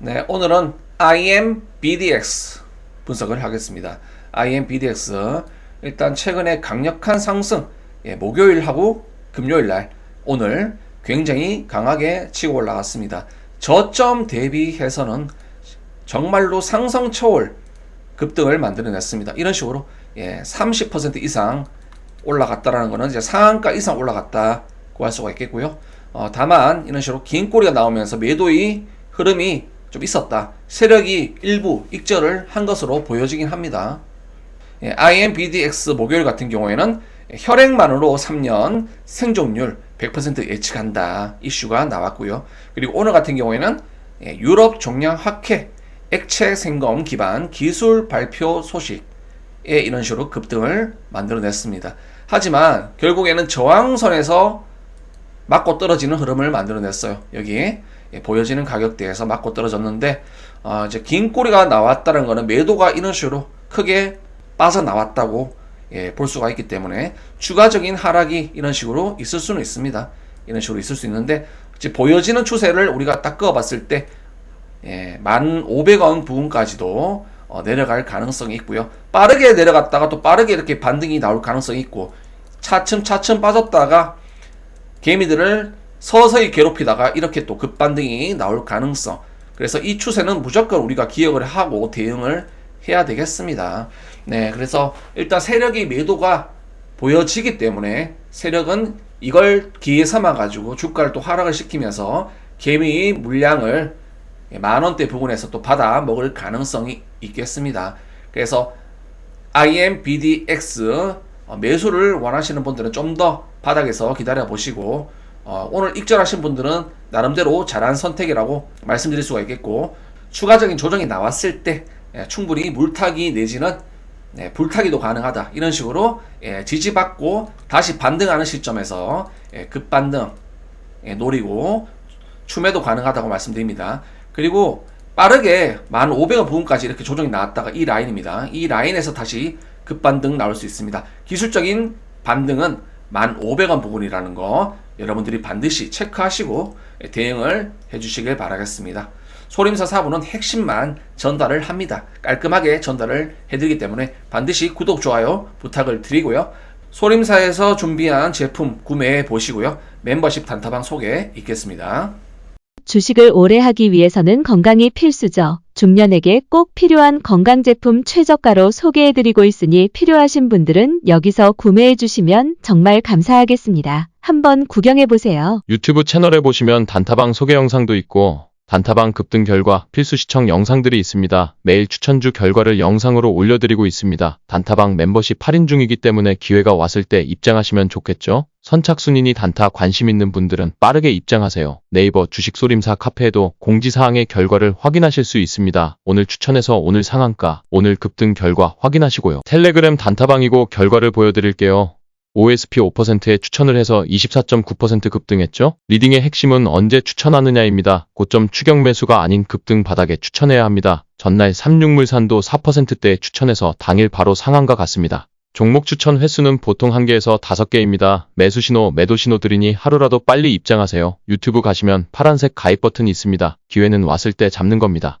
네, 오늘은 IMBDX 분석을 하겠습니다. IMBDX 일단 최근에 강력한 상승, 예, 목요일하고 금요일 날 오늘 굉장히 강하게 치고 올라갔습니다. 저점 대비해서는 정말로 상성 초월 급등을 만들어냈습니다. 이런 식으로 예, 30% 이상 올라갔다라는 것은 이제 상한가 이상 올라갔다고 할 수가 있겠고요. 어, 다만 이런 식으로 긴 꼬리가 나오면서 매도의 흐름이 좀 있었다. 세력이 일부 익절을 한 것으로 보여지긴 합니다. 예, IMBDX 목요일 같은 경우에는 혈액만으로 3년 생존율 100% 예측한다 이슈가 나왔고요. 그리고 오늘 같은 경우에는 예, 유럽 종량 학회 액체 생검 기반 기술 발표 소식에 이런 식으로 급등을 만들어냈습니다. 하지만 결국에는 저항선에서 맞고 떨어지는 흐름을 만들어냈어요. 여기 예, 보여지는 가격대에서 맞고 떨어졌는데 어, 이제 긴 꼬리가 나왔다는 것은 매도가 이런 식으로 크게 빠져나왔다고 예, 볼 수가 있기 때문에 추가적인 하락이 이런 식으로 있을 수는 있습니다. 이런 식으로 있을 수 있는데 이제 보여지는 추세를 우리가 딱 그어봤을 때 예, 1,500원 부분까지도 어, 내려갈 가능성이 있고요. 빠르게 내려갔다가 또 빠르게 이렇게 반등이 나올 가능성이 있고 차츰 차츰 빠졌다가 개미들을 서서히 괴롭히다가 이렇게 또 급반등이 나올 가능성. 그래서 이 추세는 무조건 우리가 기억을 하고 대응을 해야 되겠습니다. 네, 그래서 일단 세력이 매도가 보여지기 때문에 세력은 이걸 기회 삼아 가지고 주가를 또 하락을 시키면서 개미 물량을 만 원대 부분에서 또 받아 먹을 가능성이 있겠습니다. 그래서 IMBDX 어, 매수를 원하시는 분들은 좀더 바닥에서 기다려 보시고 어, 오늘 익절하신 분들은 나름대로 잘한 선택이라고 말씀드릴 수가 있겠고 추가적인 조정이 나왔을 때 예, 충분히 물타기 내지는 네, 불타기도 가능하다 이런 식으로 예, 지지받고 다시 반등하는 시점에서 예, 급반등 예, 노리고 추매도 가능하다고 말씀드립니다. 그리고 빠르게 1,500원 부분까지 이렇게 조정이 나왔다가 이 라인입니다. 이 라인에서 다시 급반등 나올 수 있습니다. 기술적인 반등은 1,500원 부분이라는 거 여러분들이 반드시 체크하시고 대응을 해주시길 바라겠습니다. 소림사 사부는 핵심만 전달을 합니다. 깔끔하게 전달을 해드리기 때문에 반드시 구독, 좋아요 부탁을 드리고요. 소림사에서 준비한 제품 구매해 보시고요. 멤버십 단타방 소개 있겠습니다. 주식을 오래 하기 위해서는 건강이 필수죠. 중년에게 꼭 필요한 건강 제품 최저가로 소개해드리고 있으니 필요하신 분들은 여기서 구매해주시면 정말 감사하겠습니다. 한번 구경해보세요. 유튜브 채널에 보시면 단타방 소개 영상도 있고 단타방 급등 결과 필수 시청 영상들이 있습니다. 매일 추천주 결과를 영상으로 올려드리고 있습니다. 단타방 멤버십 8인 중이기 때문에 기회가 왔을 때 입장하시면 좋겠죠? 선착순이니 단타 관심 있는 분들은 빠르게 입장하세요. 네이버 주식소림사 카페에도 공지사항의 결과를 확인하실 수 있습니다. 오늘 추천해서 오늘 상한가, 오늘 급등 결과 확인하시고요. 텔레그램 단타방이고 결과를 보여드릴게요. OSP 5%에 추천을 해서 24.9% 급등했죠? 리딩의 핵심은 언제 추천하느냐입니다. 고점 추격 매수가 아닌 급등 바닥에 추천해야 합니다. 전날 삼육물산도 4%대에 추천해서 당일 바로 상한가 갔습니다. 종목 추천 횟수는 보통 1개에서 5개입니다. 매수 신호, 매도 신호 들이니 하루라도 빨리 입장하세요. 유튜브 가시면 파란색 가입 버튼이 있습니다. 기회는 왔을 때 잡는 겁니다.